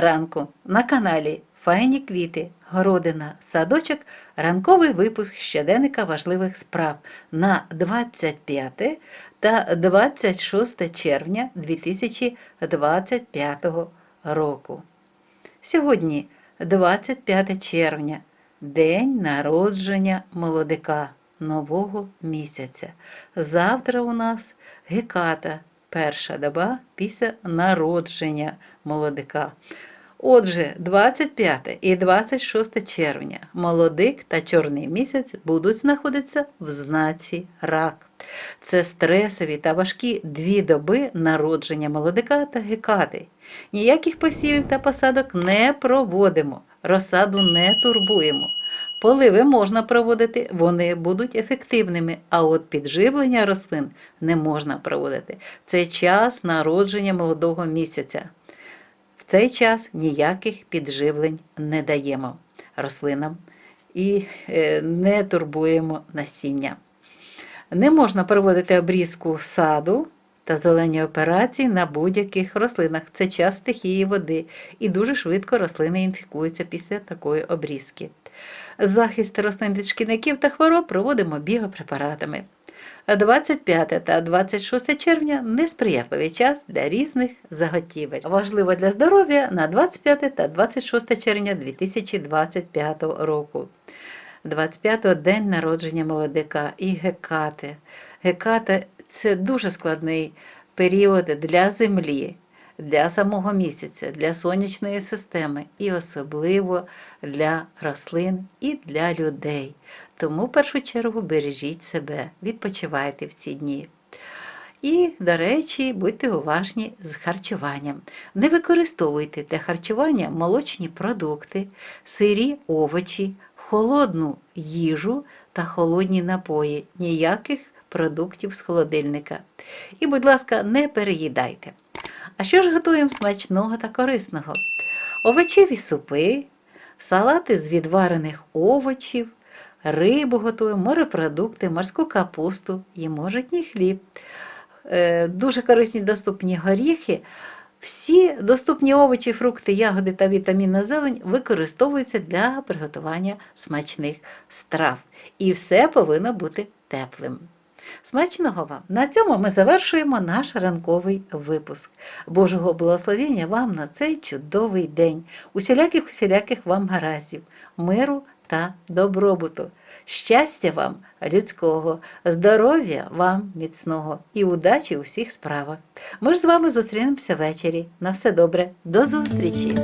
ранку на каналі Файні квіти, городина, садочок, ранковий випуск щоденника важливих справ на 25 та 26 червня 2025 року. Сьогодні 25 червня, день народження молодика нового місяця. Завтра у нас геката, перша доба після народження молодика. Отже, 25 і 26 червня молодик та чорний місяць будуть знаходитися в знаці рак. Це стресові та важкі дві доби народження молодика та гекати. Ніяких посівів та посадок не проводимо, розсаду не турбуємо. Поливи можна проводити, вони будуть ефективними, а от підживлення рослин не можна проводити. Це час народження молодого місяця. В цей час ніяких підживлень не даємо рослинам і е, не турбуємо насіння. Не можна проводити обрізку саду та зелені операції на будь-яких рослинах. Це час стихії води, і дуже швидко рослини інфікуються після такої обрізки. Захист рослин від шкідників та хвороб проводимо біопрепаратами. 25 та 26 червня несприятливий час для різних заготівель. Важливо для здоров'я на 25 та 26 червня 2025 року. 25-го день народження молодика і гекати. Геката це дуже складний період для землі, для самого місяця, для сонячної системи і особливо для рослин і для людей. Тому в першу чергу бережіть себе, відпочивайте в ці дні. І, до речі, будьте уважні з харчуванням. Не використовуйте для харчування молочні продукти, сирі овочі, холодну їжу та холодні напої, ніяких продуктів з холодильника. І, будь ласка, не переїдайте. А що ж готуємо смачного та корисного? Овочеві супи, салати з відварених овочів, рибу готуємо, морепродукти, морську капусту, їмо житній хліб. Е, Дуже корисні доступні горіхи. Всі доступні овочі, фрукти, ягоди та вітамінна зелень використовуються для приготування смачних страв. І все повинно бути теплим. Смачного вам! На цьому ми завершуємо наш ранковий випуск. Божого благословення вам на цей чудовий день, усіляких усіляких вам гараздів, миру та добробуту. Щастя вам людського, здоров'я вам міцного і удачі у всіх справах. Ми ж з вами зустрінемося ввечері. На все добре, до зустрічі!